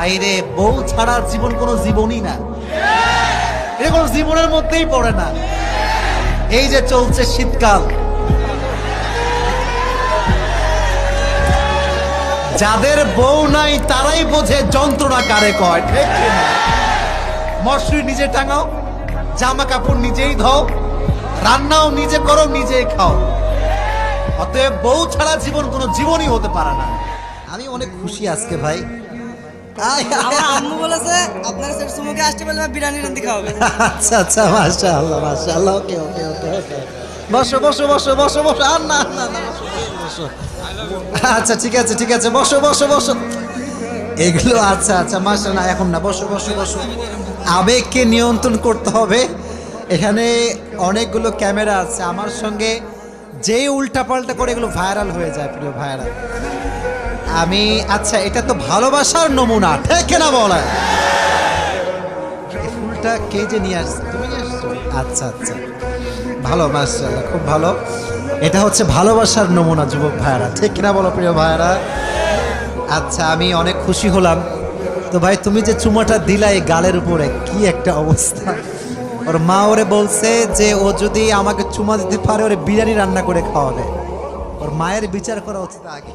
বাইরে বউ ছাড়া জীবন কোনো জীবনই না। এটা কোনো জীবনের মধ্যেই পড়ে না। এই যে চলছে শীতকাল। যাদের বউ নাই, তারাই বোঝে যন্ত্রণা কারে কয়। ঠিক? মশারি নিজে টাঙাও জামা কাপড় নিজেই ধও, রান্নাও নিজে করো, নিজেই খাও। অতএব বউ ছাড়া জীবন কোনো জীবনই হতে পারে না। আমি অনেক খুশি আজকে ভাই। আমার আয়। আম্মু বলেছে আপনার সেট সুমুকে আসতে পারলে বিরিয়ানি রান্দি খাওয়াবে আচ্ছা আচ্ছা মাশা আল্লাহ মাশা আল্লাহ ওকে ওকে ওকে ওকে। বসো বসো বসো বসো বসো আর না না না বসো, বসো। আচ্ছা ঠিক আছে ঠিক আছে বসো বসো বসো। এগুলো আচ্ছা আচ্ছা মাসা না এখন না বসো বসো বসো। আবেগকে নিয়ন্ত্রণ করতে হবে। এখানে অনেকগুলো ক্যামেরা আছে। আমার সঙ্গে যেই উল্টাপাল্টা করে এগুলো ভাইরাল হয়ে যায় প্রিয় ভাইরাল আমি আচ্ছা এটা তো ভালোবাসার নমুনা, ঠিক না বলা। ফুলটা কে যে নিয়ে আসছে? তুমি আচ্ছা আচ্ছা। ভালো, মাশাআল্লাহ, খুব ভালো। এটা হচ্ছে ভালোবাসার নমুনা, যুবক ভাইয়ারা, ঠিক কিনা বলো, প্রিয় ভাইয়ারা? আচ্ছা আমি অনেক খুশি হলাম। তো ভাই, তুমি যে চুমাটা দিলা এই গালের উপরে, কি একটা অবস্থা। ওর মা ওরে বলছে যে, ও যদি আমাকে চুমা দিতে পারে, ওরে বিরিয়ানি রান্না করে খাওয়াবে। ওর মায়ের বিচার করা উচিত আগে।